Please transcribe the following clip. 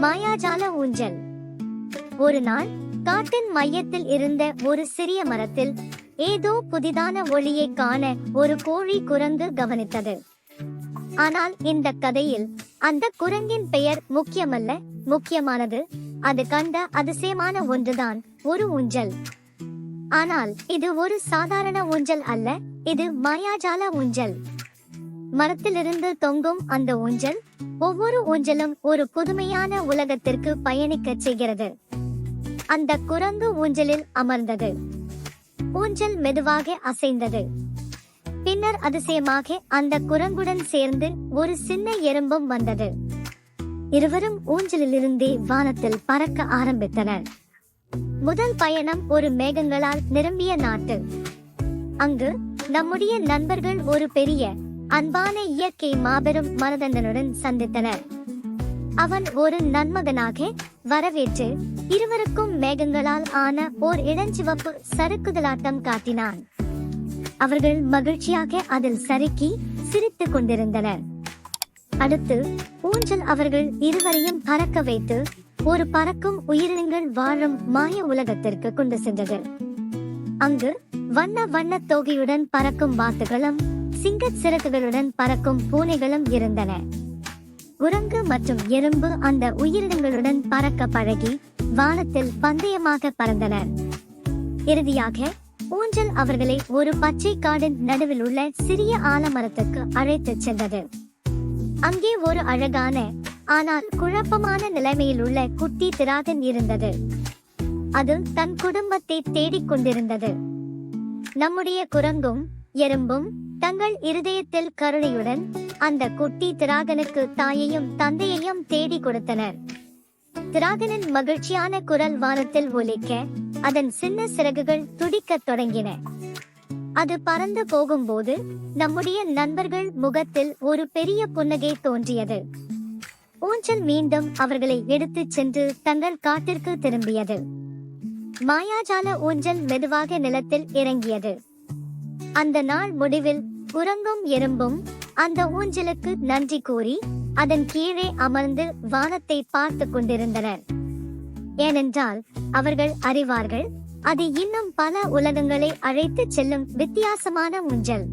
மாயாஜால ஊஞ்சல். ஒரு நாள் காட்டின் மையத்தில் இருந்த ஒரு சிறிய மரத்தில் ஏதோ புதிதான ஒளியை காண ஒரு கோழி குரங்கு கவனித்தது. ஆனால் இந்த கதையில் அந்த குரங்கின் பெயர் முக்கியமல்ல முக்கியமானது அது கண்ட அதிசயமான ஒன்றுதான் ஒரு ஊஞ்சல். ஆனால் இது ஒரு சாதாரண ஊஞ்சல் அல்ல இது மாயாஜால ஊஞ்சல். மரத்திலிருந்து தொங்கும் அந்த ஊஞ்சல் ஒவ்வொரு ஊஞ்சலும் ஒரு புதுமையான உலகத்திற்கு பயணிக்கச் செய்கிறது. அந்த குரங்கு ஊஞ்சலில் அமர்ந்தது. ஊஞ்சல் மெதுவாக அசைந்தது. பின்னர் அதிசயமாக அந்த குரங்குடன் சேர்ந்து ஒரு சின்ன எறும்பும் வந்தது. இருவரும் ஊஞ்சலிலிருந்தே வானத்தில் பறக்க ஆரம்பித்தனர். முதல் பயணம் ஒரு மேகங்களால் நிரம்பிய நாட்டு. அங்கு நம்முடைய நண்பர்கள் ஒரு பெரிய அன்பான இயற்கை மாபெரும் மனதண்டனுடன் சந்தித்தனர். அவன் ஒரு நன்மகனாக வரவேற்று இருவருக்கும் மேகங்களால் ஆன ஓர் இளஞ்சிவப்பு சறுக்குதலாட்டம் காட்டினான். அவர்கள் மகிழ்ச்சியாக அதில் சறுக்கி சிரித்துக் கொண்டிருந்தனர். அடுத்து ஊஞ்சல் அவர்கள் இருவரையும் பறக்க வைத்து ஒரு பறக்கும் உயிரினங்கள் வாழும் மாய உலகத்திற்கு கொண்டு சென்றது. அங்கு வண்ண வண்ண தொகையுடன் பறக்கும் வாத்துகளும் சிங்கச் சிறகுகளுடன் பறக்கும் பூனைகளும் இருந்தன. குரங்கு மற்றும் எறும்பு அந்த உயிரினங்களுடன் பறக்க பழகி வானத்தில் பந்தயமாக பறந்தனர். இறுதியாக ஊஞ்சல் அவர்களை ஒரு பச்சை காடின் நடுவில் உள்ள சிறிய ஆலமரத்துக்கு அழைத்துச் சென்றது. அங்கே ஒரு அழகான ஆனால் குழப்பமான நிலைமையில் உள்ள குட்டி திராதன் இருந்தது. அது தன் குடும்பத்தை தேடிக் கொண்டிருந்தது. நம்முடைய குரங்கும் எறும்பும் தங்கள் இருதயத்தில் கருணையுடன் அந்த குட்டி திராகனுக்கு தாயையும் தந்தையையும் தேடி கொடுத்தனர். திராகனின் மகிழ்ச்சியான குரல் வானத்தில் ஒலிக்க அதன் சின்ன சிறகுகள் துடிக்கத் தொடங்கின. அது பறந்து போகும்போது நம்முடைய நண்பர்கள் முகத்தில் ஒரு பெரிய புன்னகை தோன்றியது. ஊஞ்சல் மீண்டும் அவர்களை எடுத்துச் சென்று தங்கள் காட்டிற்கு திரும்பியது. மாயாஜால ஊஞ்சல் மெதுவாக நிலத்தில் இறங்கியது. அந்த நாள் முடிவில் குரங்கும் எறும்பும் அந்த ஊஞ்சலுக்கு நன்றி கூறி அதன் கீழே அமர்ந்து வானத்தை பார்த்து கொண்டிருந்தனர். ஏனென்றால் அவர்கள் அறிவார்கள் அது இன்னும் பல உலகங்களை அழைத்துச் செல்லும் வித்தியாசமான ஊஞ்சல்.